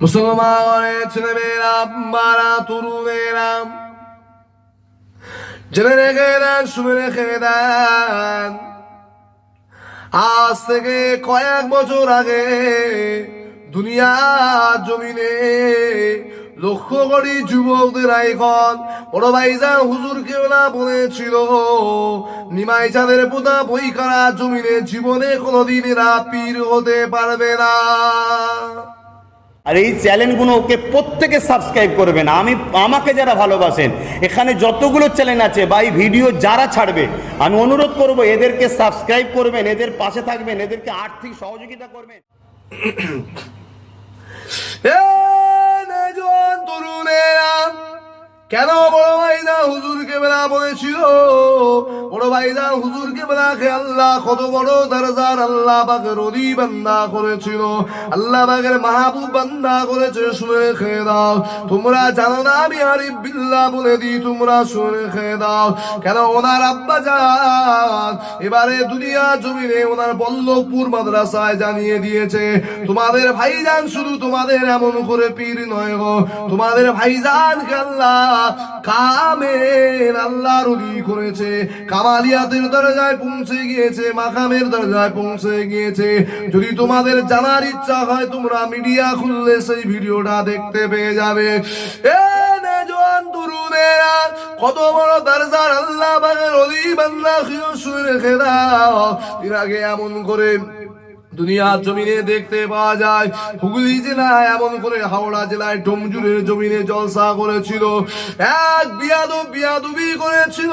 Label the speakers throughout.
Speaker 1: মুসলমানের ছেলেমেয়েরা, মারা, তরুণেরা, জেনে রেখে দেন, শুনে রেখে দেন। আজ থেকে কয়েক বছর আগে দুনিয়া জমিনে লক্ষ কোটি যুবকদের এখন বড় ভাইজান হুজুর কেওলা বলেছিল, নিমাই চাঁদের পোতা বই করা জমিনে, জীবনে কোনোদিন এরা পীর হতে পারবে না।
Speaker 2: আর এই চ্যানেলগুলো ওকে প্রত্যেকে সাবস্ক্রাইব করবেন আমি, আমাকে যারা ভালোবাসেন, এখানে যতগুলো চ্যানেল আছে বা এই ভিডিও যারা ছাড়বে, আমি অনুরোধ করব এদেরকে সাবস্ক্রাইব করবেন, এদের পাশে থাকবেন, এদেরকে আর্থিক সহযোগিতা করবেন।
Speaker 1: তরুণেরা কেন বড় ভাইজান হুজুরকে বেলা বলেছিল? বড় ভাইজান হুজুরকে বেলাকে আল্লাহ কত বড় দরজার আল্লাহ বাগের অলি বান্দা করেছিল। আল্লাহ বাগের মাহবুব বান্দা করেছে, শুনে রেখে দাও। তোমরা জানো না আমি আরিফ বিল্লাহ বলে দিই, তোমরা শুনে রেখে দাও। কেন ওনার আব্বা যান এবারে দুনিয়া জমিনে ওনার বল্লভপুর মাদ্রাসায় জানিয়ে দিয়েছে, তোমাদের ভাইজান শুধু তোমাদের এমন করে পীর নয় গো, তোমাদের ভাইজান আল্লাহ কামের আল্লাহ রুলি করেছে। কামালিয়াতের দরজায় পৌঁছে গিয়েছে, মাকামের দরজায় পৌঁছে গিয়েছে। যদি তোমাদের জানার ইচ্ছা হয়, তোমরা মিডিয়া খুললে সেই ভিডিওটা দেখতে পেয়ে যাবে। কত বড় দরজার আল্লাহ বাগের অলি রেখে দাও। এর আগে এমন করে দুনিয়ার জমিনে দেখতে পাওয়া যায়। হুগলি জেলায় এমন করে হাওড়া জেলায় ডোমজুরের জমিনে জলসা করেছিল। এক বিয়াদব বিয়াদুবি করেছিল।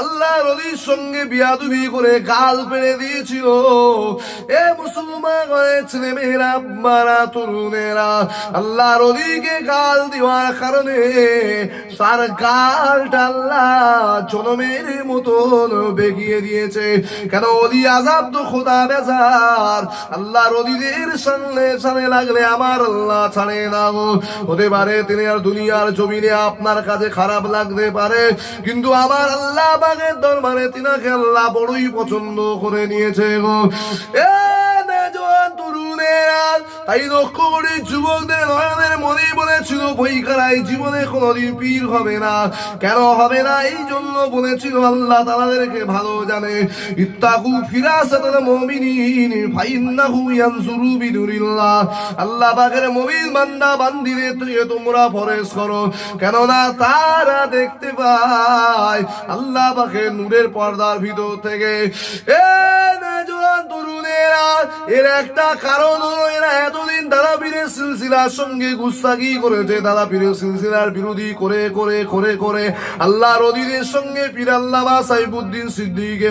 Speaker 1: আল্লাহ রলির সঙ্গে বিয়াদুবি করে গাল পেড়ে দিয়েছিল। এ মুসলমান ছেলে মেয়েরা মারা তরুণেরা। আল্লাহ রলিকে গাল দেওয়ার কারণে তার গালটা আল্লাহ জনমের মতন বেগিয়ে দিয়েছে। কেন অলি আজাব তো খোদা বেজার আল্লাহ রবিদের সামনে সামনে লাগলে আমার আল্লাহ ছাড়ে না হতে পারে তিনি আর দুনিয়ার জমিনে আপনার কাছে খারাপ লাগতে পারে, কিন্তু আমার আল্লাহ বাগের দরবারে তিনাকে আল্লাহ বড়ই পছন্দ করে নিয়েছে গো। এ নজওয়ান তরুণেরা তাই লক্ষ্য করে যুবকদের নয়নের মনে বলেছিল বই করাই জীবনে কোনোদিন পীর হবে না। কেন হবে না? এই জন্য বলেছিল, আল্লাহ তাদেরকে ভালো জানে। ইত্তাকু ফিরাসাতাল মুমিনিন, ফাইন্নাহু বিদুরিল্লাহ আল্লাহ পাকের মুমিন বান্দা বান্দিদের থেকে তোমরা ফরেজ করো। কেননা তারা দেখতে পায়, আল্লাহ পাকের নূরের পর্দার ভিতর থেকে, এ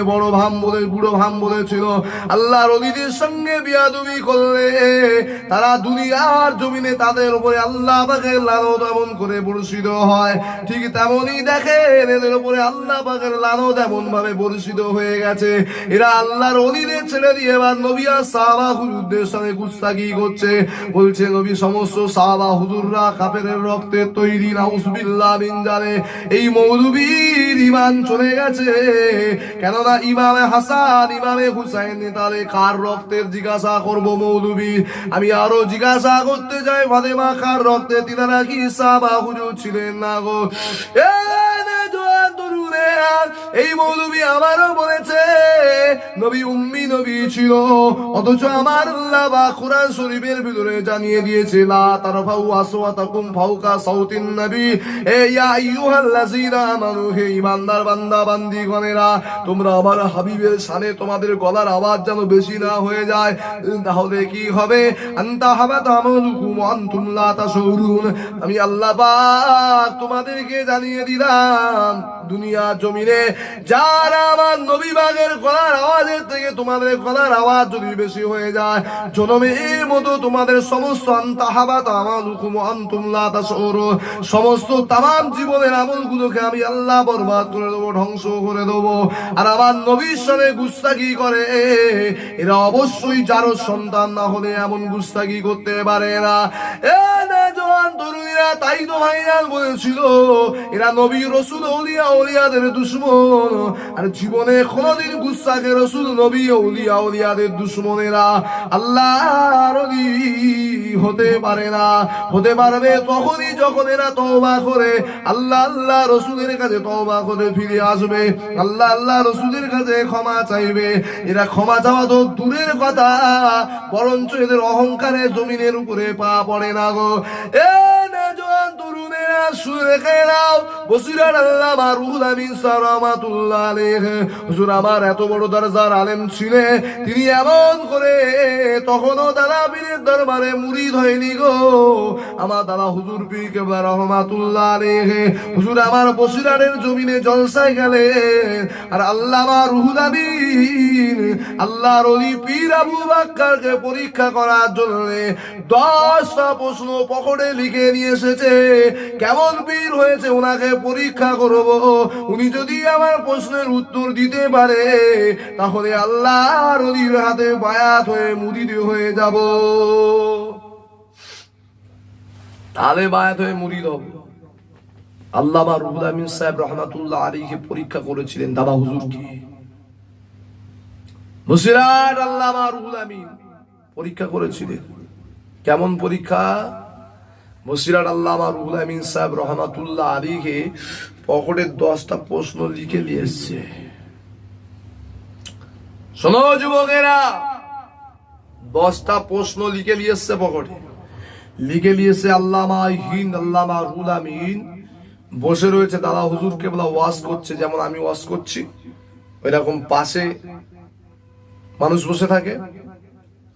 Speaker 1: বড় ভাম বলেছিল আল্লাহ রদিদের সঙ্গে বিয়াদুবি করলে তারা দুনিয়ার জমিনে তাদের উপরে আল্লাহ এমন করে বর্ষিত হয়। ঠিক তেমনই দেখেন, এদের উপরে আল্লাহ লানত এমন ভাবে বর্ষিত হয়ে গেছে। এরা আল্লাহর অলিদের ছেড়ে দিয়ে এবার নবী আর সাহাবা হুজুরদের সঙ্গে গুস্তাগি করছে। বলছে নবী, সমস্ত সাহাবা হুজুররা কাপেরের রক্তের তৈরি নাউসবিল্লাহ বিন জানে এই মৌলবীর ইমান চলে গেছে। কেননা ইমামে হাসান, ইমামে হুসাইন তাহলে কার রক্তের জিজ্ঞাসা করব মৌলবী? আমি আরও জিজ্ঞাসা করতে চাই, ফাতেমা কার রক্তে তিনারা কি সাহাবা হুজুর ছিলেন না গো? এ এই মৌলবী বলেছে, নবী উম্মি নবী ছিল, অথচ আমার বা কোরআন শরীফের ভিতরে জানিয়ে দিয়েছে, লা সাউতিন নবী। এ ইয়া আইয়ুহাল্লাযীনা আমানু, হে ঈমানদার বান্দা, বান্দিগণেরা, তোমরা আমার হাবিবের শানে তোমাদের গলার আওয়াজ যেন বেশি না হয়ে যায়। তাহলে কি হবে? আনতা হাবাতা আমালুকুম আনতুম লা তাশউরুন। আমি আল্লাহ পাক তোমাদেরকে জানিয়ে দিলাম, দুনিয়া জমিনে। যারা আমার নবী বাগের গলার আওয়াজের থেকে তোমাদের গলার আওয়াজ যদি বেশি হয়ে যায় জনমের মতো তোমাদের সমস্ত আন্তাহাবাত আমার হুকুম আন্তুমলা সমস্ত তাম জীবনের আমলগুলোকে আমি আল্লাহ বরবাদ করে দেবো, ধ্বংস করে দেবো। আর আমার নবীর সাথে গুস্তাকি করে, এরা অবশ্যই যারো সন্তান না হলে এমন গুস্তাকি করতে পারে না। এ না জওয়ান তরুণীরা, তাই তো ভাইয়ান বলেছিল, এরা নবী, রসুল, অলিয়া অলিয়াদের দুশ্মন। আর জীবনে কোনোদিন গুস্তাকে রসুল, নবী, অলিয়া, অলিয়াদের দুশ্মনেরা আল্লাহ হতে পারে না। হতে পারবে তখনই যখন এরা তওবা করে। আল্লাহ আল্লাহ রসুলের কাছে তওবা করে ফিরে আসবে। আল্লাহ আল্লাহ রসুলের কাছে ক্ষমা চাইবে। এরা ক্ষমা চাওয়া তো দূরের কথা, বরঞ্চ এদের অহংকারে জমিনের উপরে পা পড়ে না গো। এ না, জোয়ান তরুণেরা তিনি এমন করে তখনও দাদা পীরের দরবারে মুরিদ হয়নি গো। আমার দাদা হুজুর পীর রহমাতুল্লাহ হুজুর, আমার বসিরারের জমিনে জলসায় গেলেন আর আল্লাহ আমিন, আল্লাহর অলি পীর আবু বাক্কারকে পরীক্ষা করার জন্য দশটা প্রশ্ন পকড়ে লিখে নিয়ে এসেছে। কেমন পীর হয়েছে ওনাকে পরীক্ষা করব। উনি যদি আমার প্রশ্নের উত্তর দিতে পারে, তাহলে আল্লাহর অলির হাতে বায়াত হয়ে মুরিদ হয়ে যাব। তাহলে বায়াত হয়ে মুরিদ হব। রুহুল আমিন সাহেব রহমাতুল্লাহ আলীকে পরীক্ষা করেছিলেন, দাদা হুজুরকে। মুসিরাট রুহুল আমিন পরীক্ষা করেছিলেন। কেমন পরীক্ষা? মুসিরাট আল্লামা রুহুল আমিন সাহেব রহমাতুল্লাহ আলীকে পকেটের দশটা প্রশ্ন লিখে নিয়ে এসছে। শোনো যুবকেরা, দশটা প্রশ্ন লিখে নিয়ে এসছে পকেটে। লিখে নিয়েছে আল্লামা হিন, আল্লামা রুল আমিন। বসে রয়েছে দাদা হুজুর, কেবলা ওয়াজ করছে, যেমন আমি ওয়াজ করছি। ওই রকম পাশে মানুষ বসে থাকে।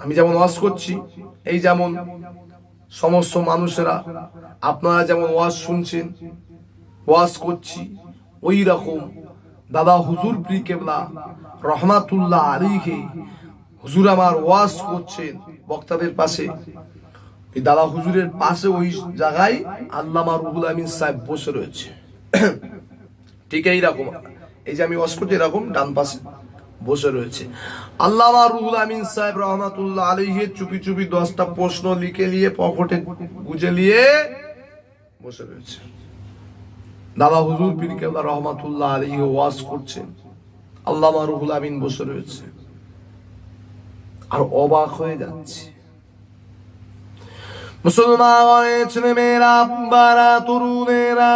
Speaker 1: আমি যেমন ওয়াজ করছি, এই যেমন সমস্ত মানুষেরা, আপনারা যেমন ওয়াজ শুনছেন, ওয়াজ করছি, ওই রকম। দাদা হুজুর প্রি কেবলা, রহমাতুল্লাহ আলীকে হুজুর আমার ওয়াজ করছেন বক্তাদের পাশে। এই দাদা হুজুরের পাশে ওই জায়গায় আল্লামা রুহুল আমিন সাহেব বসে রয়েছে। ঠিক এইরকম। এই যে আমি ওয়াজ করছি, এরকম ডান পাশে। বসে রয়েছে। আল্লামা রুহুল আমিন সাহেব রহমাতুল্লাহ আলহের চুপি চুপি দশটা প্রশ্ন লিখে নিয়ে পকেটে গুজে নিয়ে বসে রয়েছে। দাদা হুজুর পীর কেবলা রহমাতুল্লাহ আলহি ওয়াজ করছেন। আল্লামা রুহুল আমিন বসে রয়েছে। আর অবাক হয়ে যাচ্ছে। মুসলমান ছেলে মেয়েরা বারা, তরুণেরা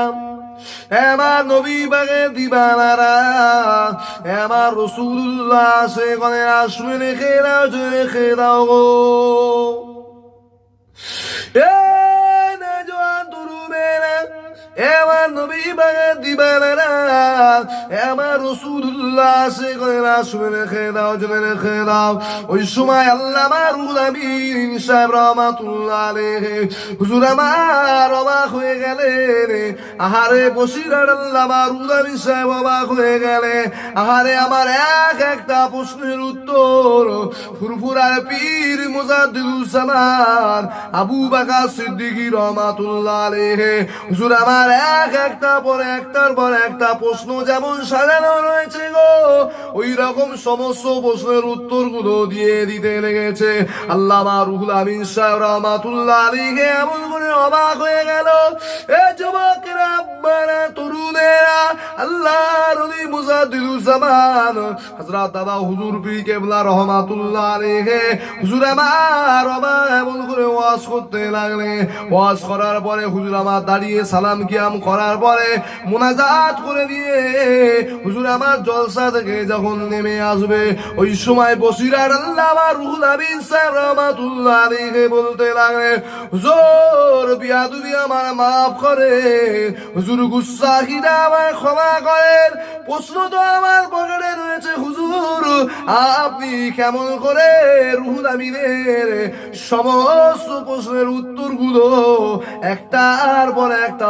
Speaker 1: আমার নবী বাগে দিবানারা আমার রসুল্লাহ সে কনে শুনে রেখে দাও রেখে দাও গো। আমার নবী বাগে দিবানারা আমার রসুল্লাহ গনেরা শুনে রেখে দাও শুনে রেখে দাও। ওই সময় আল্লাহ আমার আমিন সাহেব রহমাতুল্লাহ হুজুর আমার অবাক হয়ে গেলেন। আহারে বসিরার আল্লাহ আমার আমিন সাহেব অবাক হয়ে গেলে আহারে আমার এক একটা প্রশ্নের উত্তর, ফুরফুরার পীর মুজাদ্দিদুজ্জামান আবু বাকা সিদ্দিকী রহমাতুল্লাহ আলাইহি। হুজুর আমার এক একটা পর একটার পর একটা প্রশ্ন যেমন সাজানো রয়েছে গো, ওই রকম সমস্ত প্রশ্নের উত্তরগুলো দিয়ে দিতে লেগেছে। রুহুল আমিন সাহেব রহমাতুল্লাহ আলীকে এমন করে অবাক হয়ে গেল, এ যুবকেরা আব্বারা তরুণেরা আল্লাহ রলি মুজাদ্দিদুজ্জামান হযরত দাদা হুজুর কেবলা রহমাতুল্লাহ হুজুর আমার এমন করে ওয়াজ করতে লাগলে। ওয়াজ করার পরে হুজুর আমার দাঁড়িয়ে সালাম কিয়াম করার পরে মুনাজাত করে দিয়ে হুজুর আমার জলসা থেকে যখন নেমে আসবে, ওই সময় বসিরার আল্লাহ রুহুল সাহেব রহমাতুল্লাহ বলতে বিয়াদুবি আমার মাফ করে, হুজুর আমার ক্ষমা করেন, প্রশ্ন তো আমার পকেটে রয়েছে, হুজুর, আপনি কেমন করে রুহুল আমিনের সমস্ত প্রশ্নের উত্তরগুলো একটার পর একটা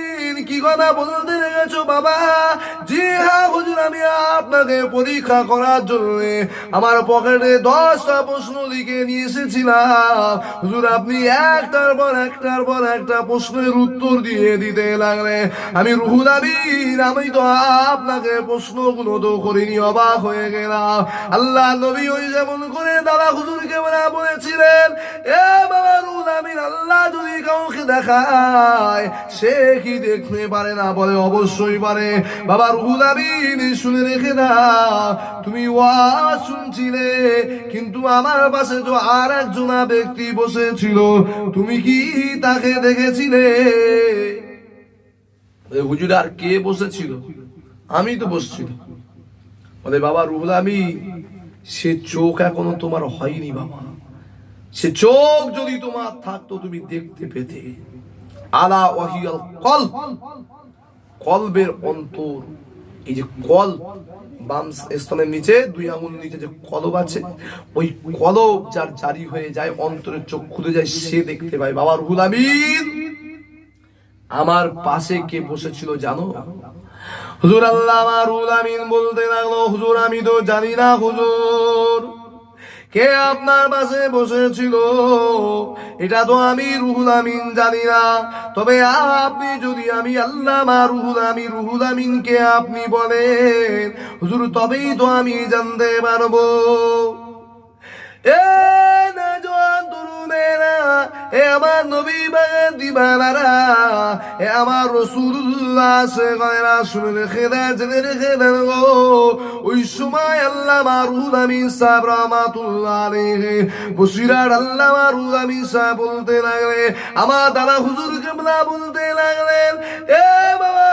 Speaker 1: কি কথা বলতে লেগেছো বাবা? জি হ্যাঁ হুজুর, আমি আপনাকে পরীক্ষা করার জন্য আমার পকেটে দশটা প্রশ্ন লিখে নিয়ে এসেছিলাম। হুজুর, আপনি একটার পর একটার পর একটা প্রশ্নের উত্তর দিয়ে দিতে লাগলে আমি রুহুল আমিন, আমি তো আপনাকে প্রশ্নগুলো তো করিনি, অবাক হয়ে গেলাম। আল্লাহ নবী ওই যেমন করে দাদা হুজুরকে বলা, বলেছিলেন, এ বাবা রুহুল আমিন, আল্লাহ যদি কাউকে দেখায়, সে কি দেখতে পারে না, বলে অবশ্যই পারে। বাবা রুহুল শুনে রেখে দাও, তুমি ওয়াজ শুনছিলে, কিন্তু আমার পাশে তো আর একজনা ব্যক্তি বসেছিল। তুমি কি তাকে দেখেছিলে? হুজুর, আর কে বসেছিল? আমি তো বসছিল বলে, বাবা রুহুল আমি সে চোখ এখনও তোমার হয়নি, বাবা। সে চোখ যদি তোমার থাকতো তুমি দেখতে পেতে। আলা ওয়াহিয়াল কল কলবের অন্তর, এই যে কল বাম স্তনের নিচে, দুই আঙুল নিচে যে কলব আছে, ওই কলব যার জারি হয়ে যায় অন্তরের চোখ খুলে যায়, সে দেখতে পায়। বাবা রুহুল আমিন, আমার পাশে কে বসেছিল জানো? হুজুর আল্লাহ আমার রুহুল আমিন বলতে লাগল, হুজুর, আমি তো জানি না, হুজুর। কে আপনার পাশে বসেছিল? এটা তো আমি রুহুল আমিন জানি না। তবে আপনি যদি আমি আল্লাহ মা রুহুল আমি রুহুল আমিনকে আপনি বলেন, হুজুর, তবেই তো আমি জানতে পারব। এ আমার ওই সময় আল্লাহ মারুল আমিন সাহেব রহমাতুল্লাহ আলাইহি, বসিরার আল্লাহ মারুল আমিন সাহেব বলতে লাগলে আমার দাদা হুজুর কেমলা বলতে লাগলেন, এ বাবা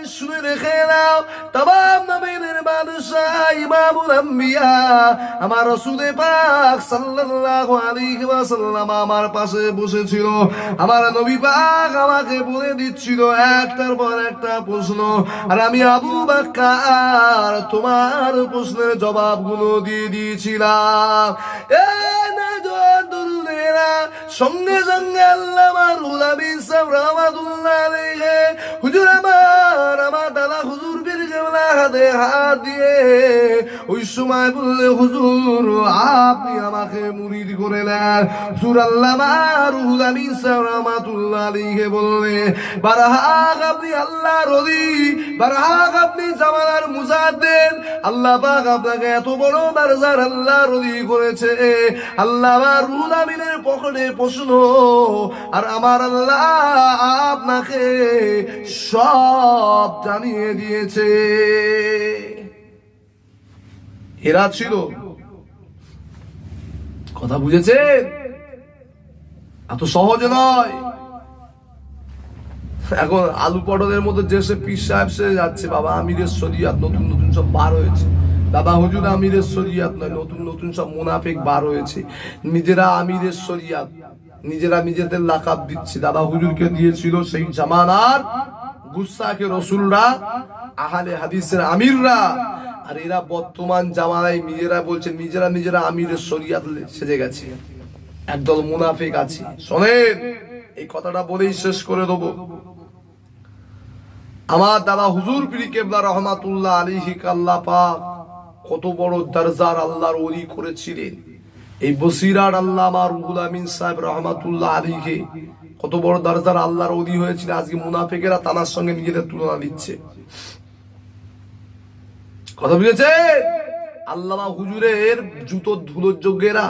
Speaker 1: আমার পাশে বসেছিল। আমার নবী পাক আমাকে বলে দিচ্ছিল একটার পর একটা প্রশ্ন, আর আমি আবু বাক্কা তোমার প্রশ্নের জবাবগুলো দিয়ে দিয়েছিলাম। এ তরুণেরা সঙ্গে সঙ্গে আল্লাহ আমার আলাইহি। হুজুর আমার আমার দাদা হুজুর বীর হাতে হাত দিয়ে ওই সময় বললে, হুজুর, আপনি আমাকে মুরিদ হুজুর আল্লাহ আলাইহি বললে, বারহাক আপনি আল্লাহ রদি বারহাক আপনি জামানার মুজাদ্দেদ। আল্লাহ পাক আপনাকে এত বড় দরজার আল্লাহ রদি করেছে। আল্লাহ আমিনের পকেটে প্রশ্ন, আর আমার আল্লাহ আপনাকে সব জানিয়ে দিয়েছে। এরা ছিল। কথা বুঝেছেন? এত সহজ নয়। এখন আলু পটলের মধ্যে যে সে পীর সাহেব সে যাচ্ছে, বাবা, আমিরের শরিয়াত নতুন নতুন সব বার হয়েছে। বাবা হুজুর, আমিরের শরিয়াত নয়, নতুন নতুন সব মুনাফিক বার হয়েছে। নিজেরা আমিরের শরিয়াত, নিজেরা নিজেদের লাকাব দিচ্ছে। দাদা হুজুরকে দিয়েছিল সেই জামানার গুস্সাকে রসুলরা, আহালে হাদিসের আমিররা। আর এরা বর্তমান জামানায় নিজেরা বলছে, নিজেরা নিজেরা আমিরের শরিয়াত সেজে গেছে। একদল মুনাফিক আছে। শোনেন, এই কথাটা বলেই শেষ করে দেবো। আমার দাদা হুজুর পীর কেবলা রহমাতুল্লাহ আলিহি কাল্লা পাক কত বড় দরজার আল্লাহর ওলি করেছিলেন। এই বসিরার আল্লাহ আমার রুহুল আমিন সাহেব রহমাতুল্লাহ আলীকে কত বড় দরজার আল্লাহর ওলি হয়েছিল আজকে মুনাফিকেরা তানার সঙ্গে নিজেদের তুলনা দিচ্ছে। কথা বুঝেছে আল্লামা হুজুরের জুতো ধুলোর যোগ্যেরা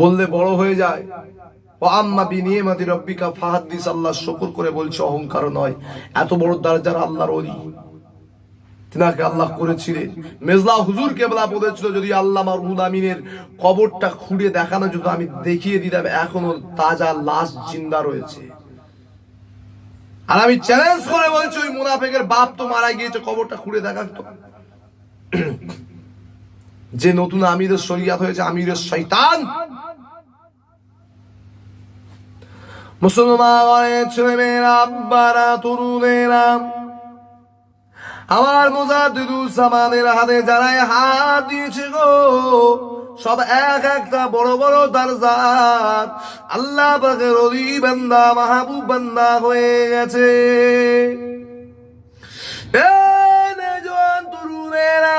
Speaker 1: বললে বড় হয়ে যায়। ও আম্মা বিনিয়মাতি রব্বিকা ফাহাদ্দিস আল্লাহ শুকর করে বলছে, অহংকার নয়। এত বড় দরজার আল্লাহর ওলি। তিনাকে আল্লাহ করেছিলেন। মেজলা হুজুর কেবলা বলেছিল, যদি আল্লাহ রুহুল আমিনের কবরটা খুঁড়ে দেখানো যদি আমি দেখিয়ে দিতাম, এখনও তাজা লাশ জিন্দা রয়েছে। আর আমি চ্যালেঞ্জ করে বলছি, ওই মুনাফেকের বাপ তো মারা গিয়েছে, কবরটা খুঁড়ে দেখাক তো। যে নতুন আমিরের শরিয়াত হয়েছে, আমিরের শৈতান মুসলমানের ছেলে মেয়েরা আব্বারা, তরুণেরা আমার মোজা দুদু সামানের হাতে যারাই হাত দিয়েছে গো, সব এক একটা বড় বড় দারজাত। আল্লাহ পাকের অলি বান্দা, মাহবুব বান্দা হয়ে গেছে। এ নেজন তরুণেরা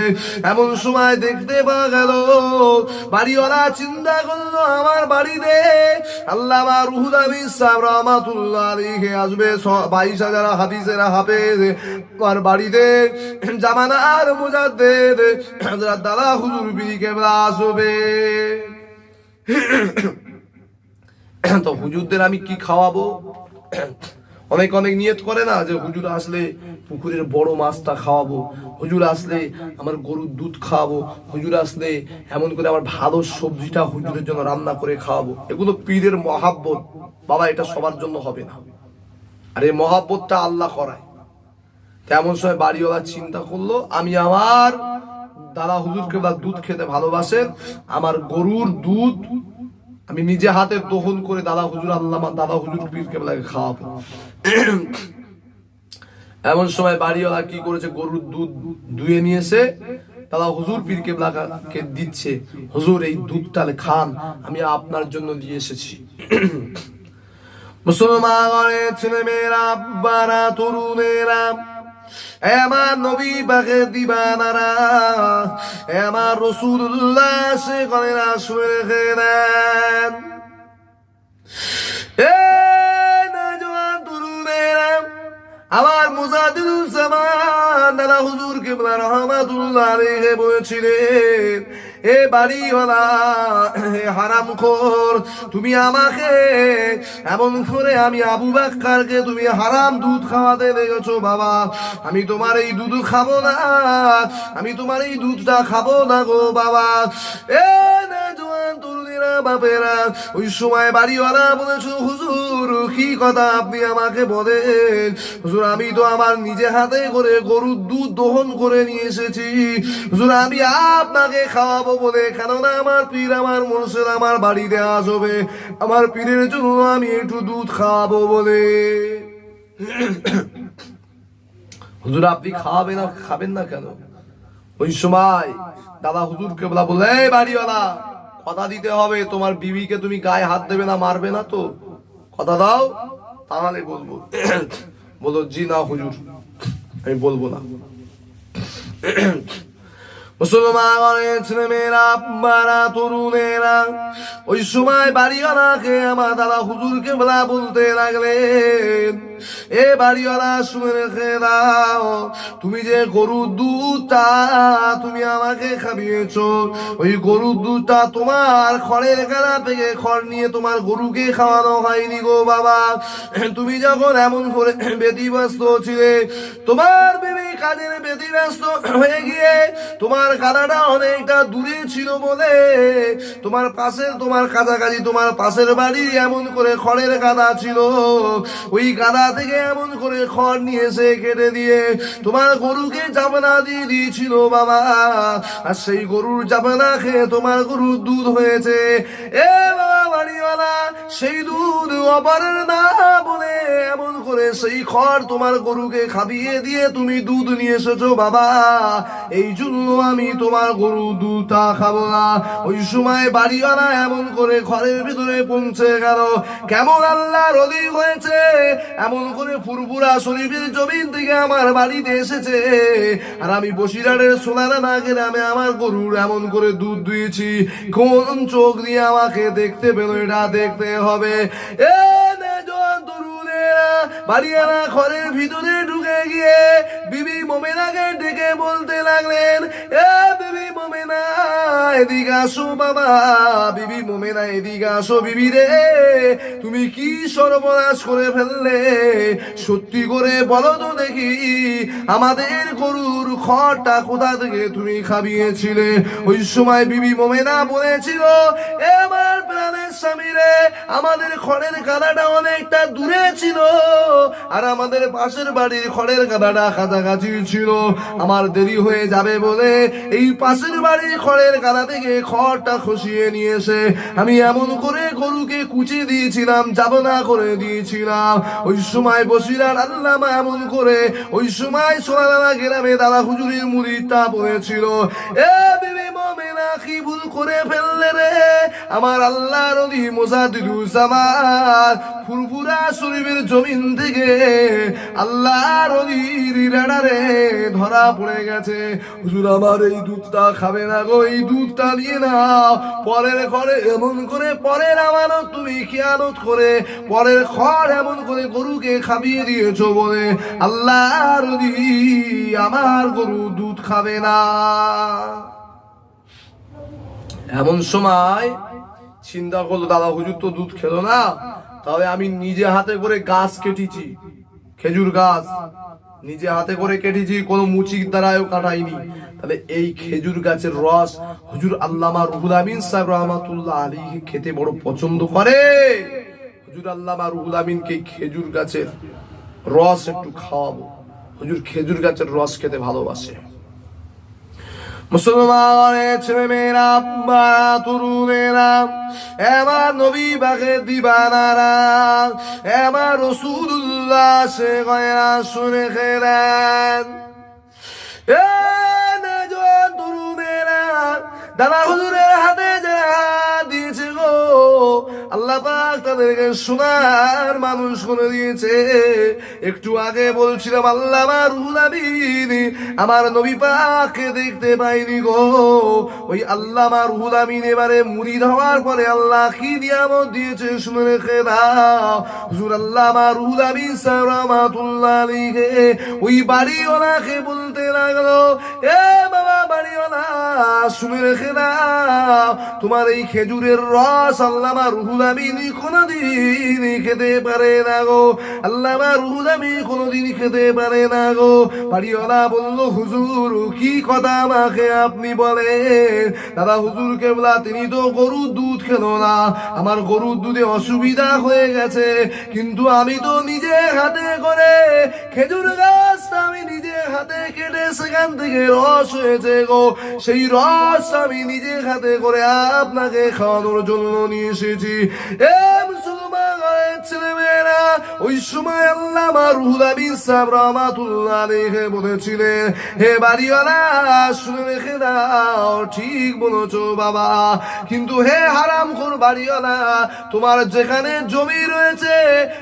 Speaker 1: এমন সময় দেখতে পাওয়া গেল বাড়িওয়ালা চিন্তা করল, আমার বাড়িতে আল্লাহ রুহুল আমিন সাহেব রহমাতুল্লাহ আসবে। বাইশ হাজার হাদিসেরা হাফেজ। আমার বাড়িতে জামানার মুজাদ্দেদ। হযরত দাদা হুজুর বিরি কেবলা আসবে। তো হুজুরদের আমি কি খাওয়াবো? অনেক অনেক নিয়ত করে না যে হুজুর আসলে পুকুরের বড় মাছটা খাওয়াবো, হুজুর আসলে আমার গরুর দুধ খাওয়াবো, হুজুর আসলে এমন করে আমার ভালো সবজিটা হুজুরের জন্য রান্না করে খাওয়াবো। এগুলো পীরের মহাব্বত। বাবা, এটা সবার জন্য হবে না। আর এই মহাব্বতটা আল্লাহ করায়। তেমন সময় বাড়িওয়ালা চিন্তা করল, আমি আমার দাদা হুজুরকে বা দুধ খেতে ভালোবাসেন, আমার গরুর দুধ আমি নিজে হাতে দহন করে দাদা হুজুর আল্লাহ দাদা হুজুর পীর কেবলাকে খাওয়াবো। এমন সময় বাড়িওয়ালা কি করেছে? গরুর দুধ দুয়ে নিয়েছে। দাদা হুজুর পীর কেবলাকে দিচ্ছে, হুজুর, এই দুধটা খান, আমি আপনার জন্য দিয়ে এসেছি। মুসলমানের ছেলে মেয়েরা আব্বারা, তরুণেরা আমার নবী বাকে দিবানারা আমার রসুল্লাহ সে কলেরা শুয়ে রেখে দেন। এ হে হারামখোর, তুমি আমাকে এমন করে আমি আবু বাক্কারকে তুমি হারাম দুধ খাওয়াতে বাবা। আমি তোমার এই দুধ খাব না, আমি তোমার এই দুধটা খাব না গো, বাবা। এ না জোয়ান বাপেরা, ওই সময় বাড়িওয়ালা বলেছ, হুজুর কি কথা আপনি আমাকে বলেন। হুজুর, আমি তো আমার নিজে হাতে করে গরুর দুধ দহন করে নিয়ে এসেছি। হুজুর, আমি আপনাকে খাওয়াবো বলে, কেননা আমার পীর, আমার মনসের আমার বাড়িতে আসবে আমার পীরের জন্য আমি একটু দুধ খাওয়াবো বলে। হুজুর, আপনি খাওয়াবেন না, খাবেন না কেন? ওই সময় দাদা হুজুর কেবলা বলে এই বাড়িওয়ালা, কথা দিতে হবে। তোমার বিবিকে তুমি গায়ে হাত দেবে না, মারবে না তো? কথা দাও, তাহলে বলব। বলো, জি না, হুজুর। আমি বলব না। মুসলমানের ছেলে মেয়েরা আব্বারা তরুণেরা, ওই সময় বাড়িওয়ালাকে আমার দাদা হুজুরকে বলা বলতে লাগলেন। এ বাড়িওয়ালা শুনে রেখে দাও। তুমি যে গরুর দুধটা তুমি আমাকে খাবিয়েছ ওই গরুর দুধটা তোমার খড়ের গাড়া থেকে খড় নিয়ে তোমার গরুকে খাওয়ানো হয়নি গো বাবা। তুমি যখন এমন করে ব্যতিব্যস্ত ছিলে, তোমার বেবি কাজের ব্যতিব্যস্ত হয়ে গিয়ে তোমার গাদাটা অনেকটা দূরে ছিল বলে তোমার পাশের তোমার কাছাকাছি তোমার পাশের বাড়ি এমন করে খড়ের গাদা ছিল। ওই গাদা থেকে এমন করে খড় নিয়ে এসে কেটে দিয়ে তোমার গরুকে জাবনা দিয়ে দিয়েছিল বাবা। আর সেই গরুর জাবনা খেয়ে তোমার গরুর দুধ হয়েছে। এ বাবা বাড়িওয়ালা, সেই দুধ অপারের না বলে এমন করে সেই খড় তোমার গরুকে খাবিয়ে দিয়ে তুমি দুধ নিয়ে এসেছ বাবা। এই জন্য আমি তোমার গরু দুধটা খাব না। ওই সময় বাড়িওয়ালা এমন করে ঘরের ভিতরে পৌঁছে গেল। কেমন আল্লাহ রদি হয়েছে, এমন করে ফুরফুরা শরীফের জমিন থেকে আমার বাড়িতে এসেছে। আর আমি বসিরাটের সোনারা না গ্রামে আমার গরুর এমন করে দুধ দিয়েছি। কোন চোখ দিয়ে আমাকে দেখতে পেল, এটা দেখতে হবে। এ তরুণেরা ঘরের ভিতরে ঢুকে গিয়ে বিবি মোমেনাকে ডেকে বলতে লাগলেন, এ মোমেনা আসো বাবা। রে। তুমি কি সর্বনাশ করে ফেললে? সত্যি করে বলো তো দেখি, আমাদের গরুর খড়টা কোথা থেকে তুমি খাবিয়েছিলে? ওই সময় বিবি মোমেনা বলেছিল এ আমার আমার দেরি হয়ে যাবে বলে এই পাশের বাড়ির খড়ের গাদা থেকে খড়টা খসিয়ে নিয়ে আমি এমন করে গরুকে কুচে দিয়েছিলাম যাব না করে দিয়েছিলাম। ওই সময় বসিরার আল্লামা এমন করে, ওই সময় সোনাদানা গ্রামে দাদা হুজুরের মুড়িটা পড়েছিল। এ কি ভুল করে ফেললে রে। আমার আল্লাহ নদী মোসাদুসামান ফুরফুরা শরীফের জমিন থেকে আল্লাহ নদীর রাডারে ধরা পড়ে গেছে। হুজুর, আমার এই দুধটা খাবে না গো, এই দুধটা নিয়ে নাও। পরের ঘরে এমন করে, পরের আমানত তুমি খেয়ানত করে, পরের খড় এমন করে গরুকে খাবিয়ে দিয়েছ বলে আল্লাহ নদী আমার গরু দুধ খাবে না। এমন সময় চিন্তা করল, দাদা, হুজুর তো দুধ খেলো না। তবে আমি নিজে হাতে করে গাছ কেটেছি, খেজুর গাছ। নিজে হাতে করে কেটেছি, কোনো মুচির দ্বারাও কাটাইনি। তাহলে এই খেজুর গাছের রস হুজুর আল্লামা রুহুল আমিন সাহেব রহমাতুল্লাহ আলীকে খেতে বড় পছন্দ করে। হুজুর আল্লামা রুহুল আমিনকে খেজুর গাছের রস একটু খাওয়াবো। হুজুর খেজুর গাছের রস খেতে ভালোবাসে। মুসলমানের ছেলে মেয়েরা আব্বারা তরুণেরা, এবার নবী বাগে দিবানারা, এবার রসুল্লাহ সে গয়া শুনে খেলেন। তরুণেরা, দাদা হুজুরের হাতে যারা দিয়েছে গো, আল্লাহ পাক তাদেরকে সোনার মানুষ করে দিয়েছে। একটু আগে বলছিলাম আল্লাহ রুহুল আমিন আমার নবী পাককে দেখতে পাইনি গো। ওই আল্লাহ আমার রুহুল আমিন এবারে মুরিদ হওয়ার পরে আল্লাহ কি নিয়ামত দিয়েছে শুনে রেখে দাও। হুজুর আল্লাহ আমার রুহুল আমিন সাহেব রহমাতুল্লাহ ওই বাড়িওয়ালাকে বলতে লাগল, এ বাবা বাড়িওয়ালা, শুনে রেখে দাও। তোমার এই খেজুরের রস আল্লামা রুহুল আমিন কোনদিন খেতে পারে না গো। আল্লামা রুহুল আমিন কোনদিন খেতে পারে না গো। বাড়িওয়ালা বলল হুজুর, কি কথা আমাকে আপনি বলেন? দাদা হুজুর কেবলা, তিনি তো গরুর দুধ খেলো না। আমার গরুর দুধে অসুবিধা হয়ে গেছে। কিন্তু আমি তো নিজে হাতে করে খেজুর গাছটা আমি নিজে হাতে কেটে সেখান থেকে রস হয়েছে গো। সেই রস আমি নিজে হাতে করে আপনাকে খাওয়ানোর জন্য নিয়ে এসেছি। এ ওই সময় আল্লাহ রুহুল আমিন সাহেব রহমাতুল্লাহ বলেছিলেন, হে বাড়িওয়ালা, শুনে রেখে দাও, ঠিক বলেছ বাবা। কিন্তু হে হারাম খোর বাড়িওয়ালা, তোমার যেখানে জমি রয়েছে,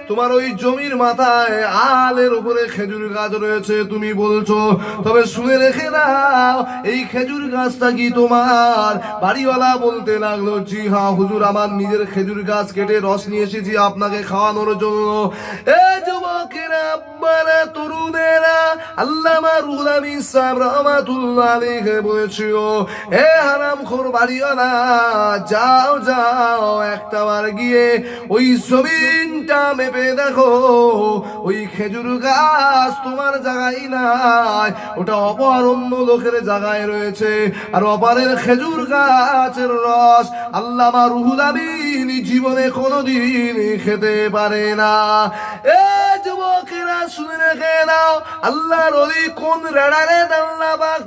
Speaker 1: তোমার ওই জমির মাথায় আলের উপরে খেজুর গাছ রয়েছে, তুমি বলছো। তবে শুনে রেখে দাও, এই খেজুর গাছটা কি তোমার? বাড়িওয়ালা বলতে লাগল, জি হ্যাঁ হুজুর, আমার নিজের খেজুর গাছ কেটে রস নিয়ে এসেছি, আপনাকে খাওয়ানোর জন্য। এ যুবকেরা, আব্বারা, তরুণেরা, আল্লামা রুহুল আমিন সাহেব রহমাতুল্লাহ আলাইহি বলেছিল, এ হারাম খোর বাড়িওয়ালা, যাও যাও একটা বার গিয়ে ওই জমিনটা মেপে দেখো। ওই খেজুর গাছ তোমার জায়গায় নাই, ওটা অপর অন্য লোকের জায়গায় রয়েছে। আর অপারের খেজুর গাছের রস আল্লামা রুহুল আমিন জীবনে কোনোদিন খেতে পারে না। এ যুবকেরা শুনে রেখে নাও আল্লাহর অলি কোন রেডারে আল্লাহ পাক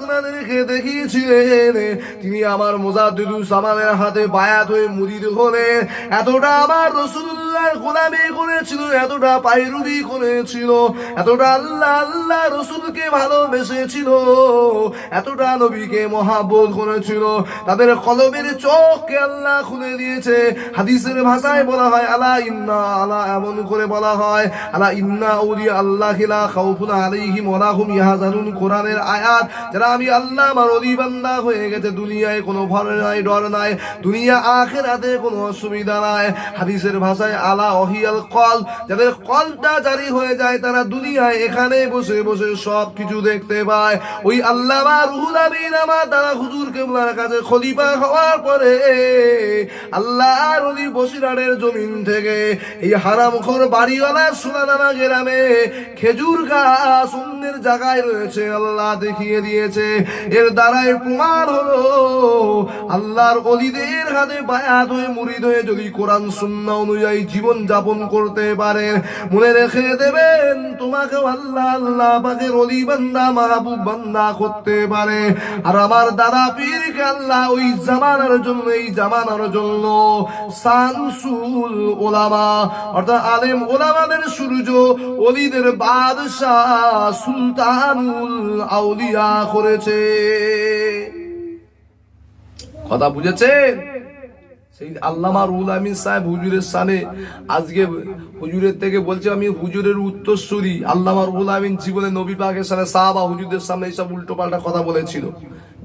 Speaker 1: দেখিয়েছিলেন? তিনি আমার মোজাদ্দিদু সামানের হাতে বায়াত হয়ে মুরিদ হলেন। এতটা আমার এতটা আল্লাহ আল্লাহ রসুলকে ভালোবেসেছিল, এতটা নবীকে করেছিল। তাদের কলমের আল্লাহ খুলে দিয়েছে। হাদিসের ভাষায় বলা হয়, আলা ইন্না আলা এমন করে বলা হয়, আলা ইন্না আল্লাহ খাউফুন কোরআনের আয়াত, যারা আমি আল্লাহ আমার হয়ে গেছে, দুনিয়ায় কোনো ভয় নাই, ডর নাই, দুনিয়া আখেরাতে কোনো অসুবিধা নাই। হাদিসের ভাষায়, আলা অহিয়াল কল যাদের কলটা জারি হয়ে যায়, তারা দুনিয়ায় এখানে বসে বসে সব কিছু দেখতে পায়। ওই আল্লাহ রুহুল আমিন আমার হুজুর কাছে খলিফা হওয়ার পরে, আল্লাহ অলি বসিরাটের জমিন থেকে এই হারাম খোর বাড়িওয়ালা সুনানামা গ্রামে খেজুর গাছ অন্যের জায়গায় রয়েছে, আল্লাহ দেখিয়ে দিয়েছে। এর দ্বারাই প্রমাণ হলো, আল্লাহর অলিদের হাতে বায়াত হয়ে, মুরিদ হয়ে যদি কোরআন সুন্না অনুযায়ী জীবন যাপন করতে পারে, মনে রেখে দেবেন তোমাকে আল্লাহ আল্লাহ পাকের অলি বান্দা, মাহবুব বান্দা করতে পারে। আর আমার দাদা পীরকে আল্লাহ ওই জামানার জন্য, এই জামানার জন্য সানসুল ওলামা অর্থাৎ আলেম ওলামাদের সূর্য অলিদের বাদশাহ সুলতানুল আউলিয়া করেছে। কথা বুঝেছেন? সেই আল্লামা রুল আমিন সাহেব হুজুরের সানে আজকে হুজুরের থেকে বলছে, আমি হুজুরের উত্তরসূরি। আল্লামা রুল আমিন জীবনে নবী পাকের সাহাবা হুজুরদের সামনে এইসব উল্টো পাল্টা কথা বলেছিল।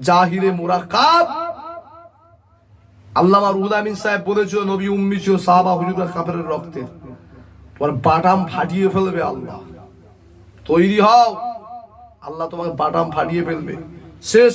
Speaker 1: জাহিরে মুরাকাব আল্লামা রুল আমিন সাহেব বলেছিল, নবী উম্মি ছিল সাহাবা হুজুরের কাপড়ের রক্তের তোমার বাটাম ফাটিয়ে ফেলবে আল্লাহ। তৈরি হও। আল্লাহ তোমাকে বাটাম ফাটিয়ে ফেলবে। শেষ